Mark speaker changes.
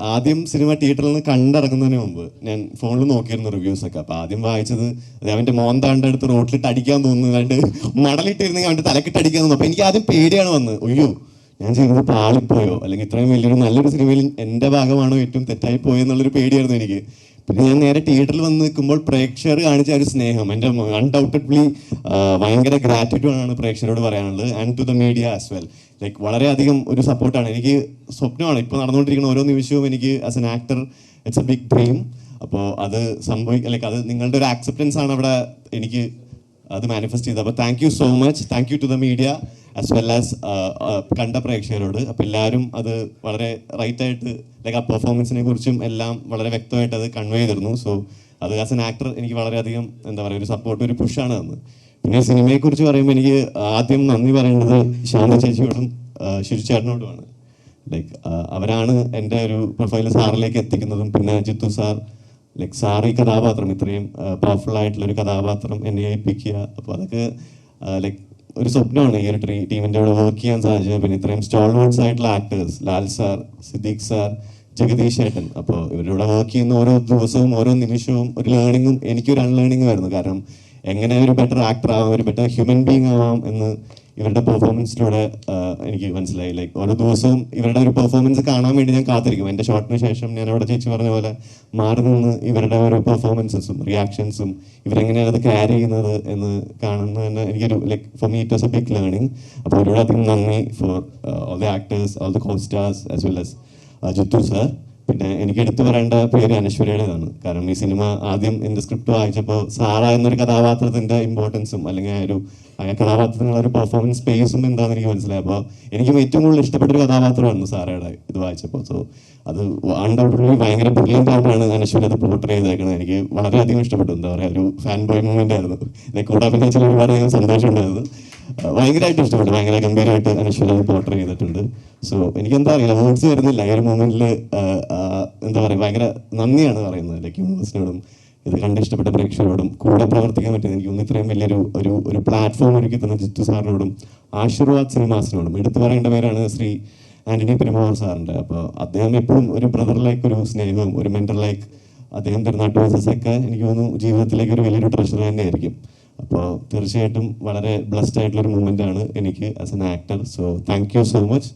Speaker 1: ആദ്യം സിനിമ തിയേറ്ററിൽ നിന്ന് കണ്ടിറങ്ങുന്നതിന് മുമ്പ് ഞാൻ ഫോണിൽ നോക്കിയിരുന്നു റിവ്യൂസ് ഒക്കെ. ആദ്യം വായിച്ചത് അവന്റെ മോൻ താണ്ട അടുത്ത് റോട്ടിലിട്ട് അടിക്കാൻ തോന്നുന്നു. മടലിട്ടിരുന്നെങ്കിൽ അവന്റെ തലക്കിട്ട് അടിക്കാൻ തോന്നുന്നു. അപ്പൊ എനിക്ക് ആദ്യം പേടിയാണ് വന്ന് അയ്യോ ഞാൻ ചെയ്തത് പാളിപ്പോയോ? അല്ലെങ്കിൽ ഇത്രയും വലിയൊരു നല്ലൊരു സിനിമയിൽ എന്റെ ഭാഗമാണോ ഏറ്റവും തെറ്റായി പോയെന്നുള്ളൊരു പേടിയായിരുന്നു എനിക്ക്. പിന്നെ ഞാൻ നേരെ തിയേറ്ററിൽ വന്ന് നിൽക്കുമ്പോൾ പ്രേക്ഷകർ കാണിച്ച ഒരു സ്നേഹം. എന്റെ അൺഡൗട്ടഡ്ലി ഭയങ്കര ഗ്രാറ്റിറ്റ്യൂഡ് ആണ് പ്രേക്ഷകരോട് പറയാനുള്ളത്. And to the media as well like വളരെയധികം ഒരു സപ്പോർട്ടാണ് എനിക്ക് സ്വപ്നമാണ്. ഇപ്പോൾ നടന്നുകൊണ്ടിരിക്കുന്ന ഓരോ നിമിഷവും എനിക്ക് as an actor it's a big dream അപ്പോൾ അത് സംഭവിക്കും ലൈക്ക് അത് നിങ്ങളുടെ ഒരു ആക്സെപ്റ്റൻസ് ആണ് അവിടെ എനിക്ക് അത് മാനിഫെസ്റ്റ് ചെയ്തത് അപ്പോൾ thank you so much thank you to the media as well as കണ്ട പ്രേക്ഷകരോട്. അപ്പോൾ എല്ലാവരും അത് വളരെ റൈറ്റ് ആയിട്ട് ലൈക്ക് ആ പെർഫോമൻസിനെ കുറിച്ചും എല്ലാം വളരെ വ്യക്തമായിട്ട് അത് കൺവേ ചെയ്തിരുന്നു. സോ അത് ആസ് എൻ ആക്ടർ എനിക്ക് വളരെയധികം എന്താ പറയുക ഒരു സപ്പോർട്ട് ഒരു പുഷാണ് തന്നത്. പിന്നെ സിനിമയെക്കുറിച്ച് പറയുമ്പോൾ എനിക്ക് ആദ്യം നന്ദി പറയേണ്ടത് ശാന്ത ചേച്ചിയോടും ശിരുചേട്ടനോടുമാണ്. ലൈക്ക് അവരാണ് എന്റെ ഒരു പ്രൊഫൈൽ സാറിലേക്ക് എത്തിക്കുന്നതും പിന്നെ ജിത്തു സാർ ലൈക്ക് സാർ ഈ കഥാപാത്രം ഇത്രയും പവർഫുൾ ആയിട്ടുള്ള ഒരു കഥാപാത്രം എന്നെ ഏൽപ്പിക്കുക. അപ്പോൾ അതൊക്കെ ലൈക്ക് ഒരു സ്വപ്നമാണ് ഈ ഒരു ടീമിന്റെ കൂടെ വർക്ക് ചെയ്യാൻ സാധിച്ചത്. പിന്നെ ഇത്രയും സ്റ്റോൾവേർഡ്സ് ആയിട്ടുള്ള actors Lal sir Siddique sir Jagadish ഏട്ടൻ. അപ്പോൾ ഇവരുടെ വർക്ക് ചെയ്യുന്ന ഓരോ ദിവസവും ഓരോ നിമിഷവും ഒരു ലേണിങ്ങും എനിക്കൊരു അൺലേണിങ്ങും ആയിരുന്നു. കാരണം എങ്ങനെ ഒരു ബെറ്റർ ആക്ടർ ആവാം ഒരു ബെറ്റർ ഹ്യൂമൻ ബീങ് ആവാം എന്ന് ഇവരുടെ പെർഫോമൻസിലൂടെ എനിക്ക് മനസ്സിലായി. ലൈക്ക് ഓരോ ദിവസവും ഇവരുടെ ഒരു പെർഫോമൻസ് കാണാൻ വേണ്ടി ഞാൻ കാത്തിരിക്കും. എന്റെ ഷോട്ടിന് ശേഷം ഞാൻ അവിടെ ചേച്ചി പറഞ്ഞ പോലെ മാറി നിന്ന് ഇവരുടെ ഓരോ പെർഫോമൻസസും റിയാക്ഷൻസും ഇവരെങ്ങനെയാണ് അത് ക്യാരി ചെയ്യുന്നത് എന്ന് കാണുന്നത് തന്നെ എനിക്കൊരു like for me it was a big learning അപ്പോൾ ഒരുപാട് അധികം നന്ദി for all the actors all the costars as well as Jithu sir പിന്നെ എനിക്ക് എടുത്തു പറയേണ്ട പേര് അനശ്വരയുടേതാണ്. കാരണം ഈ സിനിമ ആദ്യം എന്റെ സ്ക്രിപ്റ്റ് വായിച്ചപ്പോൾ സാറ എന്നൊരു കഥാപാത്രത്തിന്റെ ഇമ്പോർട്ടൻസും അല്ലെങ്കിൽ ആ ഒരു ആ കഥാപാത്രത്തിനുള്ള ഒരു പെർഫോമൻസ് സ്പേസും എന്താണെന്ന് എനിക്ക് മനസ്സിലായി. അപ്പോൾ എനിക്ക് ഏറ്റവും കൂടുതൽ ഇഷ്ടപ്പെട്ട ഒരു കഥാപാത്രമായിരുന്നു സാറയുടെ ഇത് വായിച്ചപ്പോൾ. സോ അത് അൺഡൗട്ടഡ്ലി ഭയങ്കര ബ്രില്യന്റ് ആയിട്ടാണ് അനശ്വര അത് പോർട്ട്രേ ചെയ്തേക്കുന്നത്. എനിക്ക് വളരെയധികം ഇഷ്ടപ്പെട്ടു. എന്താ പറയുക ഒരു ഫാൻ ബോയ് മൂവ്മെന്റ് ആയിരുന്നു എന്നെ ചില ഒരുപാട് സന്തോഷം ഉണ്ടായിരുന്നു. ഭയങ്കരമായിട്ട് ഇഷ്ടപ്പെട്ടു. ഭയങ്കര ഗംഭീരമായിട്ട് അനശ്വര പോർട്ട്രേ ചെയ്തിട്ടുണ്ട്. സോ എനിക്ക് എന്താ അറിയില്ല വേർഡ്സ് വരുന്നില്ല. ഈ ഒരു മൂമെന്റിൽ എന്താ പറയുക ഭയങ്കര നന്ദിയാണ് പറയുന്നത്. ലൈക്ക് യൂണിവേഴ്സിനോടും ഇത് കണ്ട് ഇഷ്ടപ്പെട്ട പ്രേക്ഷകരോടും കൂടെ പ്രവർത്തിക്കാൻ പറ്റിയത് എനിക്ക് ഒന്ന് ഇത്രയും വലിയൊരു ഒരു ഒരു പ്ലാറ്റ്ഫോം ഒരുക്കി തന്ന ജിത്തു സാറിനോടും ആശീർവാദ് സിനിമാസിനോടും എടുത്തു പറയേണ്ട പേരാണ് ശ്രീ ആന്റണി പെരുമാൾ സാറിന്റെ. അപ്പോൾ അദ്ദേഹം എപ്പോഴും ഒരു ബ്രദർ ലൈക്ക് ഒരു സ്നേഹവും ഒരു മെന്റർ ലൈക്ക് അദ്ദേഹം തരുന്ന അഡ്വൈസസ് ഒക്കെ എനിക്ക് തോന്നുന്നു ജീവിതത്തിലേക്ക് ഒരു വലിയൊരു ട്രഷർ തന്നെയായിരിക്കും. അപ്പോൾ തീർച്ചയായിട്ടും വളരെ ബ്ലസ്ഡ് ആയിട്ടുള്ളൊരു മൂമെന്റ് ആണ് എനിക്ക് as an actor so thank you so much